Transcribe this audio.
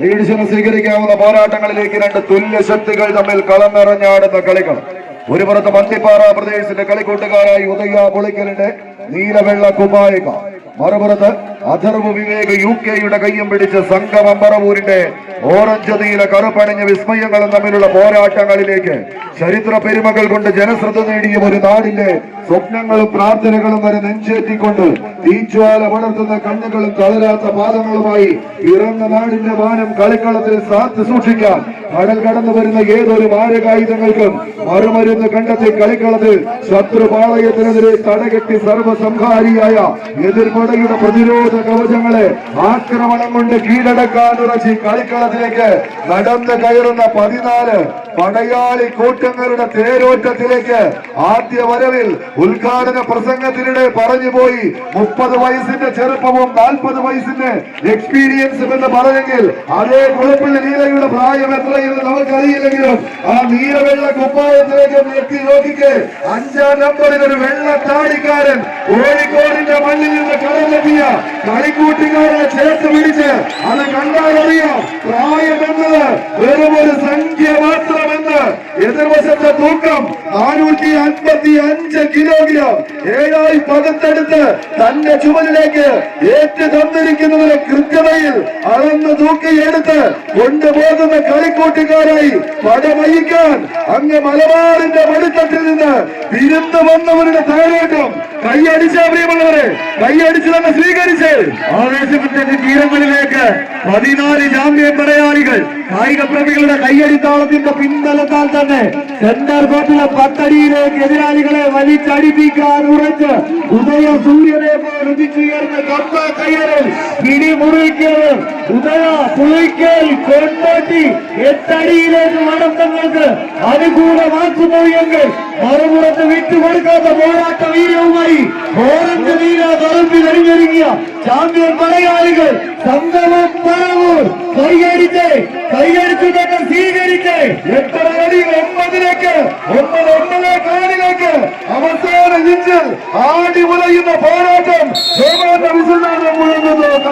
ലീഡ്സിന് സ്വീകരിക്കാവുന്ന പോരാട്ടങ്ങളിലേക്ക് രണ്ട് തുല്യ ശക്തികൾ തമ്മിൽ കളം നിറഞ്ഞാടുന്ന കളികൾ. ഒരു പുറത്ത് മന്തിപ്പാറ പ്രദേശത്തിന്റെ കളിക്കൂട്ടുകാരായി ഉദയ പൊളിക്കലിന്റെ നീലവെള്ള കുമായിക മറുപുറത്ത് അഥർവ് വിവേക് യു കെയുടെ കയ്യും പിടിച്ച് സംഗമം പറവൂരിന്റെ ഓറഞ്ച് നീല കറുപ്പണിഞ്ഞ വിസ്മയങ്ങളും തമ്മിലുള്ള പോരാട്ടങ്ങളിലേക്ക് ചരിത്ര പെരുമകൾ കൊണ്ട് ജനശ്രദ്ധ നേടിയ ഒരു നാടിന്റെ സ്വപ്നങ്ങളും പ്രാർത്ഥനകളും വരെ നെഞ്ചേറ്റിക്കൊണ്ട് തീജ്വാല വളർത്തുന്ന കണ്ണുകളും തളരാത്ത പാദങ്ങളുമായി പിറന്ന നാടിന്റെ മാനം കളിക്കളത്തിൽ സാത്ത് സൂക്ഷിക്കാൻ കടൽ കടന്നു വരുന്ന ഏതൊരു മാരകായുധങ്ങൾക്കും മറുമരുന്ന് കണ്ടെത്തി കളിക്കളത്തിൽ ശത്രുപാളയത്തിനെതിരെ തടകെട്ടി സർവസംഹാരിയായ എതിർപടയുടെ പ്രതിരോധ കവചങ്ങളെ ആക്രമണം കൊണ്ട് കീഴടക്കാൻ ഉറച്ചി കളിക്കളത്തിലേക്ക് നടന്നു കയറുന്ന പതിനാല് പടയാളി കൂട്ടങ്ങളുടെ തേരോറ്റത്തിലേക്ക് ആദ്യ വരവിൽ ഉദ്ഘാടന പ്രസംഗത്തിനിടെ പറഞ്ഞുപോയി മുപ്പത് വയസ്സിന്റെ ചെറുപ്പവും നാൽപ്പത് വയസ്സിന്റെ എക്സ്പീരിയൻസും എന്ന് പറഞ്ഞെങ്കിൽ അതേ കുഴപ്പമില്ല നീലയുടെ പ്രായം എത്രയെന്ന് നമുക്കറിയില്ലെങ്കിലും ആ നീലവെള്ള കുപ്പായത്തിലേക്ക് നിർത്തി നോക്കിക്ക്. അഞ്ചാം നമ്പറിൽ ഒരു വെള്ള താടിക്കാരൻ കോഴിക്കോടിന്റെ മണ്ണിൽ നിന്ന് കടന്നെത്തിയ കളിക്കൂട്ടുകാരെ ചേർത്ത് പിടിച്ച് അത് കണ്ടാലറിയാം പ്രായമെന്നത് വെറും ഒരു സംഖ്യ മാത്രമെന്ന് എതിർവശത്തെ തൂക്കം നാനൂറ്റി അൻപത്തി അഞ്ച് കിലോഗ്രാം. ഏഴായി പകത്തെടുത്ത് തന്റെ ചുമലിലേക്ക് ഏറ്റു തന്നിരിക്കുന്നതിന് കൃത്യതയിൽ അളന്ന് തൂക്കിയെടുത്ത് കൊണ്ടുപോകുന്ന കളിക്കൂട്ടുകാരായി പടമയിക്കാൻ അങ്ങ് മലബാറിന്റെ മടിത്തട്ടിൽ നിന്ന് വിരുന്ന് വന്നവരുടെ താഴേറ്റം കൈയടിച്ച പ്രിയമുള്ളവരെ കൈയടിച്ച് തന്നെ സ്വീകരിച്ച്. ആവേശത്തിന്റെ തീരങ്ങളിലേക്ക് പതിനാല് ചാമ്പ്യൻ പടയാളികൾ കായിക പ്രേമികളുടെ കൈയടിത്താളത്തിന്റെ പിൻബലത്താൽ തന്നെ സെന്റർ ബോട്ടിലെ പത്തടിയിലേക്ക് എതിരാളികളെ വലിച്ചടിപ്പിക്കാൻ ഉറച്ച് ഉദയ സൂര്യനെ പിടിമുറിക്കൽ ഉദയ പുളിക്കൽ കൊണ്ടോട്ടി എട്ടടിയിലേക്ക് നടത്തങ്ങൾക്ക് അനുകൂലമാക്കുന്നു എങ്കിൽ മറുപുറത്ത് വിട്ടുകൊടുക്കാത്ത പോരാട്ട വീര്യവുമായി ഓറഞ്ച് നീല കറുപ്പിൽ അണിഞ്ഞൊരുങ്ങിയ ചാമ്പ്യൻ പടയാളികൾ സംഗമം പറവൂർ കൈയടിച്ച് കൈയടിച്ചു തന്നെ സ്വീകരിച്ച് എത്ര അടി ഒമ്പതിലേക്ക് ഒമ്പത് ഒമ്പത് കാലിലേക്ക് അവസാന ഇഞ്ചിൽ ആടി ഉലയുന്ന പോരാട്ടം സോമാന്റെ വിസുനാഥം മുഴുകുന്നു